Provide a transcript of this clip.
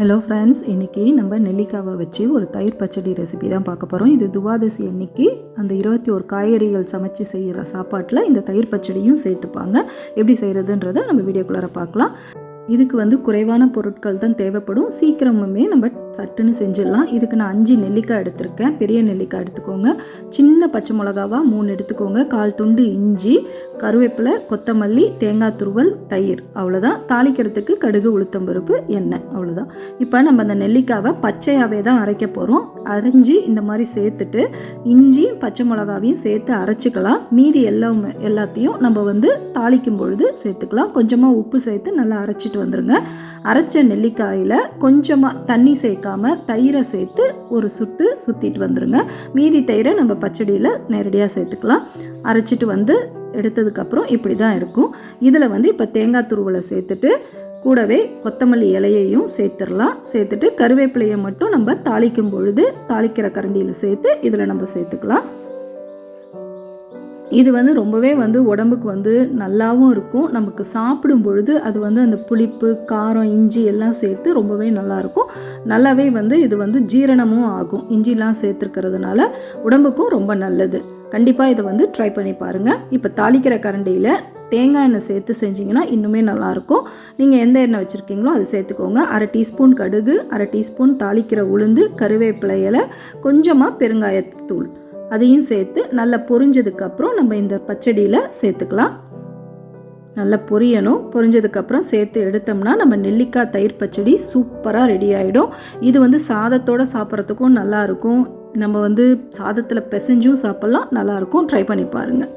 Hello friends இன்றைக்கி நம்ம நெல்லிக்காவை வச்சு ஒரு தயிர் பச்சடி ரெசிபி தான் பார்க்க போகிறோம் இது துவாதசி அன்னைக்கு அந்த இருபத்தி ஒரு காய்கறிகள் சமைச்சு செய்கிற சாப்பாட்டில் இந்த தயிர் பச்சடியும் சேர்த்துப்பாங்க. எப்படி செய்கிறதுன்றதை நம்ம வீடியோக்குள்ளார பார்க்கலாம். இதுக்கு வந்து குறைவான பொருட்கள் தான் தேவைப்படும். சீக்கிரமுமே நம்ம சட்டுன்னு செஞ்சிடலாம். இதுக்கு நான் அஞ்சு நெல்லிக்காய் எடுத்திருக்கேன். பெரிய நெல்லிக்காய் எடுத்துக்கோங்க. சின்ன பச்சை மிளகாவா மூணு எடுத்துக்கோங்க. கால் துண்டு இஞ்சி கருவேப்பிலை கொத்தமல்லி தேங்காய் துருவல் தயிர். அவ்வளோதான் தாளிக்கிறதுக்கு கடுகு உளுத்தம்பருப்பு எண்ணெய். அவ்வளோதான் இப்போ நம்ம அந்த நெல்லிக்காவை பச்சையாகவே தான் அரைக்க போகிறோம் அரைஞ்சி இந்த மாதிரி சேர்த்துட்டு இஞ்சி பச்சை மிளகாவையும் சேர்த்து அரைச்சிக்கலாம். மீதி எல்லாமே எல்லாத்தையும் நம்ம வந்து தாளிக்கும் பொழுது சேர்த்துக்கலாம். கொஞ்சமாக உப்பு சேர்த்து நல்லா அரைச்சிட்டு வந்துருங்க. அரைச்ச நெல்லிக்காயில் கொஞ்சமாக தண்ணி சேர்க்காம தயிரை சேர்த்து ஒரு சுட்டு சுற்றிட்டு வந்துருங்க. மீதி தயிரை நம்ம பச்சடியில் நேரடியாக சேர்த்துக்கலாம். அரைச்சிட்டு வந்து எடுத்ததுக்கப்புறம் இப்படி தான் இருக்கும். இதில் வந்து இப்போ தேங்காய் துருவலை சேர்த்துட்டு கூடவே கொத்தமல்லி இலையையும் சேர்த்துடலாம். சேர்த்துட்டு கருவேப்பிலையை மட்டும் நம்ம தாளிக்கும் பொழுது தாளிக்கிற கரண்டியில் சேர்த்து இதில் நம்ம சேர்த்துக்கலாம். இது வந்து ரொம்பவே வந்து உடம்புக்கு வந்து நல்லாவும் இருக்கும். நமக்கு சாப்பிடும் பொழுது அது வந்து அந்த புளிப்பு காரம் இஞ்சி எல்லாம் சேர்த்து ரொம்பவே நல்லாயிருக்கும். நல்லாவே வந்து இது வந்து ஜீரணமும் ஆகும். இஞ்சிலாம் சேர்த்துருக்கிறதுனால உடம்புக்கும் ரொம்ப நல்லது. கண்டிப்பாக இதை வந்து ட்ரை பண்ணி பாருங்கள் இப்போ தாளிக்கிற கரண்டியில் தேங்காய் எண்ணெய் சேர்த்து செஞ்சிங்கன்னா இன்னுமே நல்லாயிருக்கும். நீங்கள் எந்த எண்ணெய் வச்சுருக்கீங்களோ அதை சேர்த்துக்கோங்க. அரை டீஸ்பூன் கடுகு அரை டீஸ்பூன் தாளிக்கிற உளுந்து கருவேப்பிலை இலை கொஞ்சமாக பெருங்காயத்தூள். அதையும் சேர்த்து நல்லா பொரிஞ்சதுக்கப்புறம் நம்ம இந்த பச்சடியில் சேர்த்துக்கலாம். நல்லா பொரியணும். பொரிஞ்சதுக்கப்புறம் சேர்த்து எடுத்தோம்னா நம்ம நெல்லிக்காய் தயிர் பச்சடி சூப்பராக ரெடி ஆகிடும் இது வந்து சாதத்தோடு சாப்பிட்றதுக்கும் நல்லாயிருக்கும் நம்ம வந்து சாதத்தில் பிசைஞ்சும் சாப்பிட்லாம். நல்லாயிருக்கும் ட்ரை பண்ணி பாருங்கள்